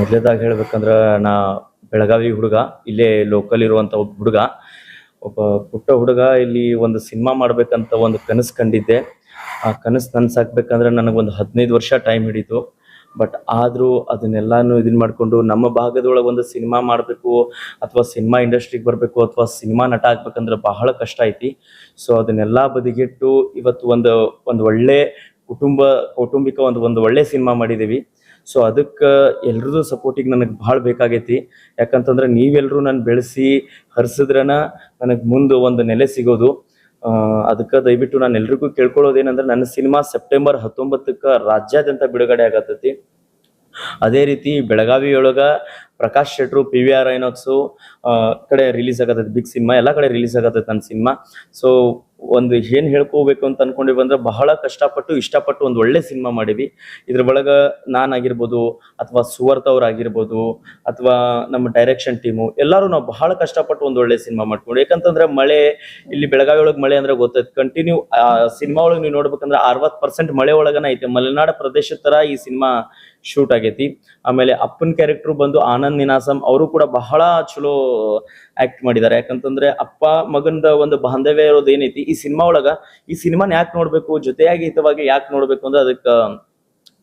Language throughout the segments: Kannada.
ಮೊದಲೇದಾಗಿ ಹೇಳ್ಬೇಕಂದ್ರೆ ನಾ ಬೆಳಗಾವಿ ಹುಡುಗ, ಇಲ್ಲೇ ಲೋಕಲ್ ಇರುವಂತ ಒಬ್ಬ ಹುಡುಗ. ಒಬ್ಬ ಪುಟ್ಟ ಹುಡುಗ ಇಲ್ಲಿ ಒಂದು ಸಿನಿಮಾ ಮಾಡ್ಬೇಕಂತ ಒಂದು ಕನಸು ಕಂಡಿದ್ದೆ. ಆ ಕನಸು ನನಸಾಕ್ಬೇಕಂದ್ರೆ ನನಗೊಂದು ಹದಿನೈದು ವರ್ಷ ಟೈಮ್ ಹಿಡಿತು. ಬಟ್ ಆದರೂ ಅದನ್ನೆಲ್ಲಾನು ಇದನ್ನ ಮಾಡಿಕೊಂಡು ನಮ್ಮ ಭಾಗದೊಳಗೆ ಒಂದು ಸಿನಿಮಾ ಮಾಡಬೇಕು ಅಥವಾ ಸಿನಿಮಾ ಇಂಡಸ್ಟ್ರಿಗೆ ಬರಬೇಕು ಅಥವಾ ಸಿನಿಮಾ ನಟ ಆಗ್ಬೇಕಂದ್ರೆ ಬಹಳ ಕಷ್ಟ ಐತಿ. ಸೊ ಅದನ್ನೆಲ್ಲ ಬದಿಗಿಟ್ಟು ಇವತ್ತು ಒಂದು ಒಂದು ಒಳ್ಳೆ ಕುಟುಂಬ, ಕೌಟುಂಬಿಕ ಒಂದು ಒಂದು ಒಳ್ಳೆ ಸಿನಿಮಾ ಮಾಡಿದ್ದೀವಿ ಸೊ ಅದಕ್ಕೆ ಎಲ್ರದ್ದು ಸಪೋರ್ಟಿಗೆ ನನಗೆ ಭಾಳ ಬೇಕಾಗೈತಿ. ಯಾಕಂತಂದ್ರೆ ನೀವೆಲ್ಲರೂ ನಾನು ಬೆಳೆಸಿ ಹರಿಸಿದ್ರನ ನನಗೆ ಮುಂದೆ ಒಂದು ನೆಲೆ ಸಿಗೋದು. ಅದಕ್ಕೆ ದಯವಿಟ್ಟು ನಾನು ಎಲ್ರಿಗೂ ಕೇಳ್ಕೊಳ್ಳೋದೇನಂದ್ರೆ ನನ್ನ ಸಿನಿಮಾ ಸೆಪ್ಟೆಂಬರ್ ಹತ್ತೊಂಬತ್ತಕ್ಕೆ ರಾಜ್ಯಾದ್ಯಂತ ಬಿಡುಗಡೆ ಆಗತ್ತೈತಿ ಅದೇ ರೀತಿ ಬೆಳಗಾವಿಯೊಳಗೆ ಪ್ರಕಾಶ್ ಶೆಟ್ರು ಪಿ ವಿ ಆರ್ ಐನಾಕ್ಸು ಕಡೆ ರಿಲೀಸ್ ಆಗತ್ತೈತೆ ಬಿಗ್ ಸಿನಿಮಾ ಎಲ್ಲ ಕಡೆ ರಿಲೀಸ್ ಆಗತ್ತೆ ನನ್ನ ಸಿನಿಮಾ ಸೊ ಒಂದು ಏನು ಹೇಳ್ಕೋಬೇಕು ಅಂತ ಅನ್ಕೊಂಡಿವಿ ಅಂದ್ರೆ ಬಹಳ ಕಷ್ಟಪಟ್ಟು, ಇಷ್ಟಪಟ್ಟು ಒಂದು ಒಳ್ಳೆ ಸಿನಿಮಾ ಮಾಡಿವಿ. ಇದ್ರ ಒಳಗ ನಾನಾಗಿರ್ಬೋದು ಅಥವಾ ಸುವರ್ತ ಅವ್ರು ಅಥವಾ ನಮ್ಮ ಡೈರೆಕ್ಷನ್ ಟೀಮು ಎಲ್ಲರೂ ನಾವು ಬಹಳ ಕಷ್ಟಪಟ್ಟು ಒಂದು ಒಳ್ಳೆ ಸಿನಿಮಾ ಮಾಡ್ಕೊಂಡು ಯಾಕಂತಂದ್ರೆ ಮಳೆ, ಇಲ್ಲಿ ಬೆಳಗಾವಿ ಒಳಗೆ ಮಳೆ ಅಂದ್ರೆ ಗೊತ್ತೈತೆ ಕಂಟಿನ್ಯೂ ಸಿನಿಮಾ ಒಳಗೆ ನೀವು ನೋಡ್ಬೇಕಂದ್ರೆ ಅರವತ್ತು ಪರ್ಸೆಂಟ್ ಮಳೆ ಒಳಗನ ಐತೆ. ಮಲೆನಾಡ ಪ್ರದೇಶದ ತರ ಈ ಸಿನಿಮಾ ಶೂಟ್ ಆಗೈತಿ. ಆಮೇಲೆ ಅಪ್ಪನ ಕ್ಯಾರೆಕ್ಟರ್ ಬಂದು ಆನಂದ್ ನಿನಾಸಂ ಅವರು ಕೂಡ ಬಹಳ ಚಲೋ ಆಕ್ಟ್ ಮಾಡಿದ್ದಾರೆ. ಯಾಕಂತಂದ್ರೆ ಅಪ್ಪ ಮಗನದ ಒಂದು ಬಾಂಧವ್ಯ ಇರೋದು ಏನೈತಿ, ಈ ಸಿನಿಮಾ ಒಳಗ ಈ ಸಿನಿಮಾನ ಯಾಕೆ ನೋಡ್ಬೇಕು, ಜೊತೆಯಾಗಿ ಹಿತವಾಗಿ ಯಾಕೆ ನೋಡ್ಬೇಕು ಅಂದ್ರೆ ಅದಕ್ಕ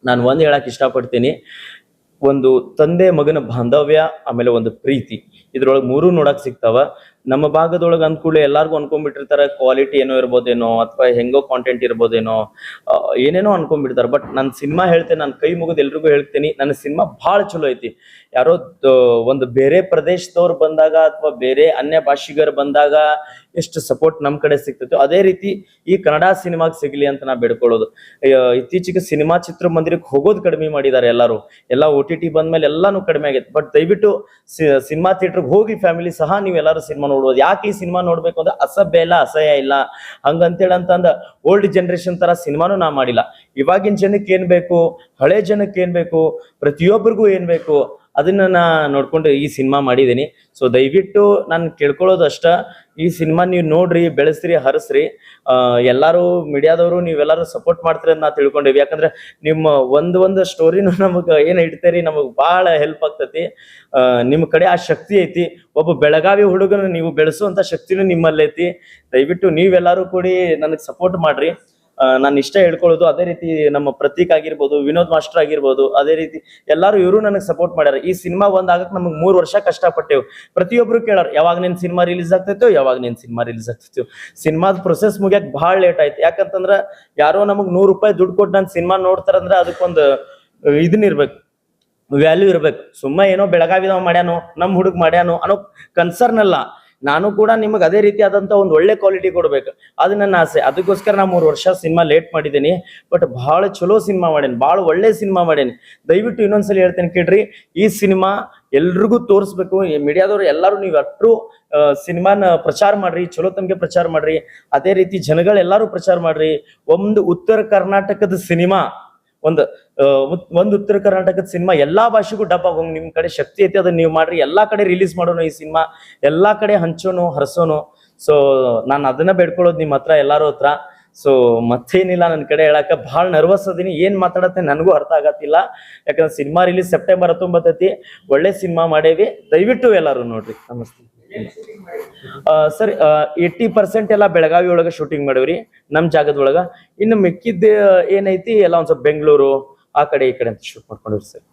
ನಾನು ಒಂದ್ ಹೇಳಕ್ ಇಷ್ಟಪಡ್ತೀನಿ. ಒಂದು ತಂದೆ ಮಗನ ಬಾಂಧವ್ಯ, ಆಮೇಲೆ ಒಂದು ಪ್ರೀತಿ. ಇದ್ರೊಳಗೆ ಮೂರು ನೋಡಕ್ ಸಿಗ್ತಾವ. ನಮ್ಮ ಭಾಗದೊಳಗೆ ಅಂದ್ಕೂಡ್ಲೆ ಎಲ್ಲಾರ್ಗು ಅನ್ಕೊಂಡ್ಬಿಟ್ಟಿರ್ತಾರೆ ಕ್ವಾಲಿಟಿ ಏನೋ ಇರ್ಬೋದೇನೋ ಅಥವಾ ಹೆಂಗೋ ಕಾಂಟೆಂಟ್ ಇರ್ಬೋದೇನೋ ಏನೇನೋ ಅನ್ಕೊಂಡ್ಬಿಡ್ತಾರೆ ಬಟ್ ನನ್ನ ಸಿನಿಮಾ ಹೇಳ್ತೇನೆ, ನಾನು ಕೈ ಮುಗಿದು ಎಲ್ರಿಗೂ ಹೇಳ್ತೀನಿ, ನನ್ನ ಸಿನಿಮಾ ಭಾಳ ಚಲೋ ಐತಿ. ಯಾರೋ ಒಂದು ಬೇರೆ ಪ್ರದೇಶದವ್ರು ಬಂದಾಗ ಅಥವಾ ಬೇರೆ ಅನ್ಯ ಭಾಷಿಗರು ಬಂದಾಗ ಎಷ್ಟು ಸಪೋರ್ಟ್ ನಮ್ಮ ಕಡೆ ಸಿಗ್ತೈತೋ ಅದೇ ರೀತಿ ಈ ಕನ್ನಡ ಸಿನಿಮಾಗೆ ಸಿಗ್ಲಿ ಅಂತ ನಾ ಬೇಡ್ಕೊಳ್ಳೋದು. ಇತ್ತೀಚೆಗೆ ಸಿನಿಮಾ ಚಿತ್ರಮಂದಿರಕ್ಕೆ ಹೋಗೋದು ಕಡಿಮೆ ಮಾಡಿದ್ದಾರೆ ಎಲ್ಲರೂ. ಎಲ್ಲ ಓ ಟಿ ಟಿ ಬಂದ್ಮೇಲೆ ಎಲ್ಲಾನು ಕಡಿಮೆ ಆಗೈತೆ. ಬಟ್ ದಯವಿಟ್ಟು ಸಿನಿಮಾ ಥಿಯೇಟರ್ಗೆ ಹೋಗಿ ಫ್ಯಾಮಿಲಿ ಸಹ ನೀವೆಲ್ಲರೂ ಸಿನಿಮಾ ನೋಡ್ಬೋದು. ಯಾಕೆ ಈ ಸಿನಿಮಾ ನೋಡ್ಬೇಕು ಅಂದ್ರೆ ಅಸಭ್ಯ ಇಲ್ಲ, ಅಸಹ್ಯ ಇಲ್ಲ. ಹಂಗಂತೇಳಿ ಅಂತಂದ ಓಲ್ಡ್ ಜನರೇಷನ್ ತರ ಸಿನಿಮಾನು ನಾ ಮಾಡಿಲ್ಲ. ಇವಾಗಿನ ಜನಕ್ಕೆ ಏನ್ ಬೇಕು? ಹಳೆ ಜನಕ್ಕೆ ಏನ್ ಬೇಕು? ಪ್ರತಿಯೊಬ್ಬರಿಗೂ ಏನ್ ಬೇಕು? ಅದನ್ನ ನಾ ನೋಡ್ಕೊಂಡು ಈ ಸಿನಿಮಾ ಮಾಡಿದ್ದೀನಿ. ಸೊ ದಯವಿಟ್ಟು ನಾನು ಕೇಳ್ಕೊಳ್ಳೋದು ಅಷ್ಟ, ಈ ಸಿನಿಮಾ ನೀವು ನೋಡ್ರಿ, ಬೆಳೆಸ್ರಿ, ಹರಸ್ರಿ. ಎಲ್ಲರೂ ಮೀಡಿಯಾದವರು ನೀವೆಲ್ಲರೂ ಸಪೋರ್ಟ್ ಮಾಡ್ತೀರಿ ಅಂತ ನಾ ತಿಳ್ಕೊಂಡಿವಿ. ಯಾಕಂದ್ರೆ ನಿಮ್ಮ ಒಂದು ಒಂದು ಸ್ಟೋರಿನೂ ನಮಗೆ ಏನು ಇಡ್ತೀರಿ, ನಮಗೆ ಬಹಳ ಹೆಲ್ಪ್ ಆಗ್ತತಿ. ನಿಮ್ಮ ನಿಮ್ ಕಡೆ ಆ ಶಕ್ತಿ ಐತಿ. ಒಬ್ಬ ಬೆಳಗಾವಿ ಹುಡುಗನ ನೀವು ಬೆಳೆಸುವಂಥ ಶಕ್ತಿನೂ ನಿಮ್ಮಲ್ಲೈತಿ ದಯವಿಟ್ಟು ನೀವೆಲ್ಲರೂ ಕೂಡಿ ನನಗೆ ಸಪೋರ್ಟ್ ಮಾಡ್ರಿ. ನಾನು ಇಷ್ಟ ಹೇಳ್ಕೊಳ್ಳೋದು ಅದೇ ರೀತಿ ನಮ್ಮ ಪ್ರತೀಕ್ ಆಗಿರ್ಬೋದು, ವಿನೋದ್ ಮಾಸ್ಟರ್ ಆಗಿರ್ಬೋದು, ಅದೇ ರೀತಿ ಎಲ್ಲರೂ ಇವರು ನನಗೆ ಸಪೋರ್ಟ್ ಮಾಡ್ಯಾರ. ಈ ಸಿನಿಮಾ ಒಂದ್ ನಮಗೆ ನಮಗ್ ಮೂರ್ ವರ್ಷ ಕಷ್ಟಪಟ್ಟೆವು. ಪ್ರತಿಯೊಬ್ರು ಕೇಳಾರ, ಯಾವಾಗ ನಿನ್ ಸಿನಿಮಾ ರಿಲೀಸ್ ಆಗ್ತೈತೋ, ಯಾವಾಗ ನಿನ್ ಸಿನಿಮಾ ರಿಲೀಸ್ ಆಗ್ತೈತೋ. ಸಿನಿಮಾದ ಪ್ರೊಸೆಸ್ ಮುಗಿಯಕ್ ಬಹಳ ಲೇಟ್ ಆಯ್ತು. ಯಾಕಂತಂದ್ರ ಯಾರೋ ನಮಗ್ ನೂರು ರೂಪಾಯಿ ದುಡ್ಡು ಕೊಟ್ಟು ನಾನು ಸಿನಿಮಾ ನೋಡ್ತಾರಂದ್ರ ಅದಕ್ಕೊಂದು ಇದನ್ನ ಇರ್ಬೇಕು ವ್ಯಾಲ್ಯೂ ಇರ್ಬೇಕು. ಸುಮ್ಮನೆ ಏನೋ ಬೆಳಗಾವಿದವ ಮಾಡ್ಯಾನೋ ನಮ್ಮ ಹುಡುಗ ಮಾಡ್ಯಾನೋ ಅನ್ನೋ ಕನ್ಸರ್ನ್ ಅಲ್ಲ. ನಾನು ಕೂಡ ನಿಮಗೆ ಅದೇ ರೀತಿಯಾದಂತ ಒಂದು ಒಳ್ಳೆ ಕ್ವಾಲಿಟಿ ಕೊಡ್ಬೇಕು. ಅದು ನನ್ನ ಆಸೆ. ಅದಕ್ಕೋಸ್ಕರ ನಾ ಮೂರು ವರ್ಷ ಸಿನಿಮಾ ಲೇಟ್ ಮಾಡಿದ್ದೀನಿ. ಬಟ್ ಬಹಳ ಚಲೋ ಸಿನಿಮಾ ಮಾಡೇನಿ. ಬಹಳ ಒಳ್ಳೆ ಸಿನಿಮಾ ಮಾಡೇನಿ. ದಯವಿಟ್ಟು ಇನ್ನೊಂದ್ಸಲಿ ಹೇಳ್ತೇನೆ ಕೇಳ್ರಿ, ಈ ಸಿನಿಮಾ ಎಲ್ರಿಗೂ ತೋರಿಸ್ಬೇಕು. ಮೀಡಿಯಾದವ್ರು ಎಲ್ಲರೂ ನೀವು ಅಟ್ರು ಸಿನಿಮಾನ ಪ್ರಚಾರ ಮಾಡ್ರಿ ಚಲೋ ತಮಗೆ ಪ್ರಚಾರ ಮಾಡ್ರಿ. ಅದೇ ರೀತಿ ಜನಗಳೆಲ್ಲರೂ ಪ್ರಚಾರ ಮಾಡ್ರಿ. ಒಂದು ಉತ್ತರ ಕರ್ನಾಟಕದ ಸಿನಿಮಾ ಒಂದು ಒಂದು ಉತ್ತರ ಕರ್ನಾಟಕದ ಸಿನಿಮಾ ಎಲ್ಲಾ ಭಾಷೆಗೂ ಡಬ್ ಆಗೋಂಗ್ ನಿಮ್ ಕಡೆ ಶಕ್ತಿ ಐತಿ, ಅದನ್ನ ನೀವು ಮಾಡ್ರಿ. ಎಲ್ಲಾ ಕಡೆ ರಿಲೀಸ್ ಮಾಡೋಣ ಈ ಸಿನಿಮಾ. ಎಲ್ಲಾ ಕಡೆ ಹಂಚೋನು, ಹರಸೋನು. ಸೊ ನಾನು ಅದನ್ನ ಬೇಡ್ಕೊಳ್ಳೋದು ನಿಮ್ಮ ಹತ್ರ, ಎಲ್ಲಾರು ಹತ್ರ. ಸೊ ಮತ್ತೇನಿಲ್ಲ ನನ್ನ ಕಡೆ ಹೇಳಕ್ಕೆ ಭಾಳ ನರ್ವಸ್ ಅದೀನಿ. ಏನು ಮಾತಾಡತ್ತೆ ನನಗೂ ಅರ್ಥ ಆಗತ್ತಿಲ್ಲ. ಯಾಕಂದ್ರೆ ಸಿನಿಮಾ ರಿಲೀಸ್ ಸೆಪ್ಟೆಂಬರ್ ಹತ್ತೊಂಬತ್ತೈತಿ. ಒಳ್ಳೆ ಸಿನಿಮಾ ಮಾಡೇವಿ. ದಯವಿಟ್ಟು ಎಲ್ಲಾರು ನೋಡ್ರಿ. ನಮಸ್ತೆ. ಸರ್ ಏಯ್ಟಿ ಪರ್ಸೆಂಟ್ ಎಲ್ಲ ಬೆಳಗಾವಿ ಒಳಗ ಶೂಟಿಂಗ್ ಮಾಡಿವ್ರಿ, ನಮ್ ಜಾಗದ ಒಳಗ. ಇನ್ನು ಮಿಕ್ಕಿದ್ದ, ಏನೈತಿ, ಎಲ್ಲ ಒಂದ್ ಸ್ವಲ್ಪ ಬೆಂಗಳೂರು, ಆ ಕಡೆ ಈ ಕಡೆ ಅಂತ ಶೂಟ್ ಮಾಡ್ಕೊಂಡ್ರಿ ಸರ್.